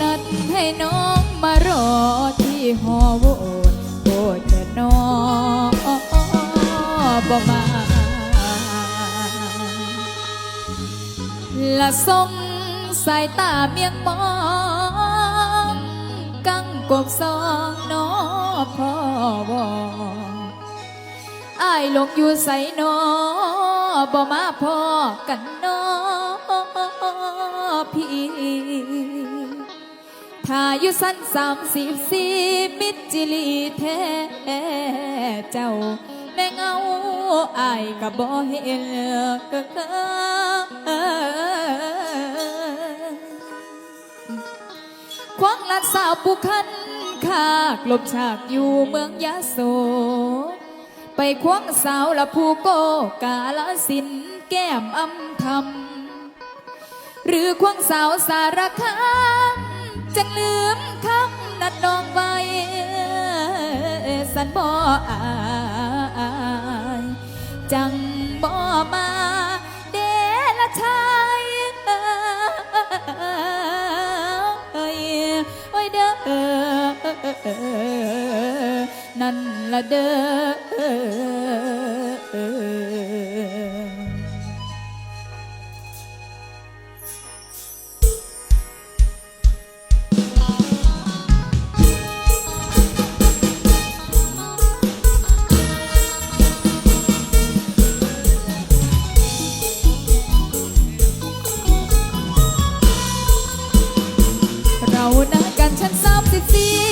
นัดให้น้องมารอที่หอโวตโหวตแต่น้องบ่มาละทรงสายตาเมียงมองกังกบซองน้อพ่อวองอายลงอยู่ใส่นอบ่มาพอกันนอพี่ ถ้าอยู่สั้นสามสิบสี่มิตรจิลีแท้เจ้าแม่เงาอายก็บ่เห็นควงลัดสาวปุคันคากลบฉากอยู่เมืองยะโส ไปควงสาวละผู้โกกาลสินแก้มอำทำหรือควงสาวสารคาม จังลืมคำนัดน้องไว้สันบ่อายจังบ่มาเดละชายเอ้ยโอ้ยเด้อนั่นละเด้อ ชั้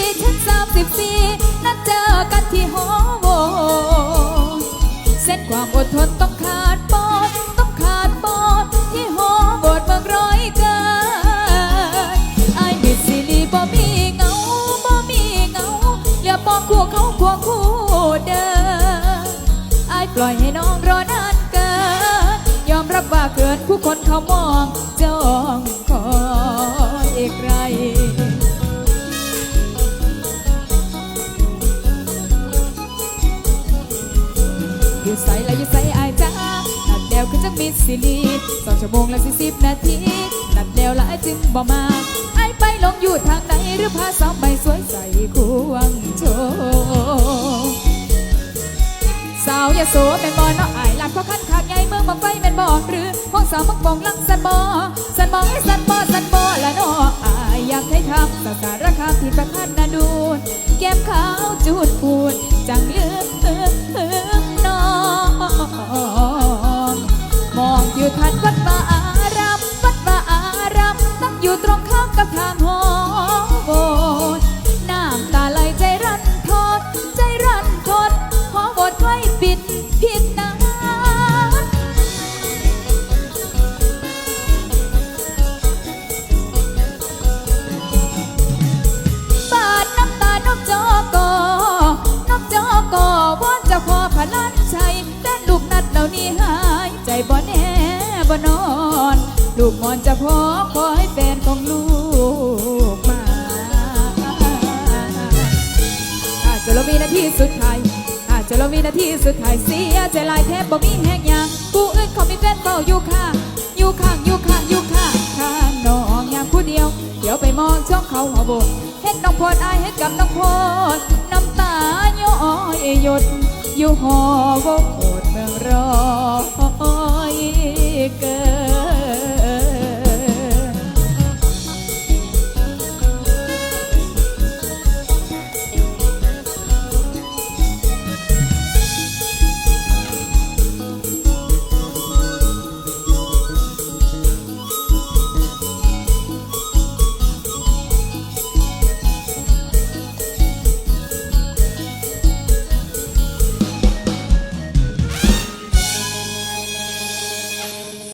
อยู่ใส่และอยู่ใส่อายจ้านัดเดียวคือจังมีสิลีสองชั่วโมงและสี่สิบนาทีนัดเดียวละอายจึงบ่มาไอายไปลงอยู่ทางไหนหรือพาสาวไปสวยใส่ควงโชว์สาวยาโสแม่นบอเนาะอายหลักเพราะขั้นขากใหญ่เมืองบังไฟแม่นบอหรือห้องสาวมักมองลังสันบอสันบอให้สันบอสันบอละเนาะอายอยากให้ทำสาสารคาที่ประคันนาดูนแก้มขาวจูดพูดจังลืมน้ ใจบ่แน่บ่นอน ลูกมอนจะพอขอให้แฟนของลูกมาอาจจะเรามีนาทีสุดท้ายอาจจะเรามีนาทีสุดท้ายเสียใจลายแทบบ่มีแห้งยางผู้อื่นเขามีแฟนเฝ้าอยู่ค่ะอยู่ข้างอยู่ข้างอยู่ข้างข้างน้องยางผู้เดียว เดี๋ยวไปมองช่องเขาหัวโบดเห็นน้องโพดอายเห็นกับน้องโพดน้ำตาย้อยหยดอยู่หอโบ ka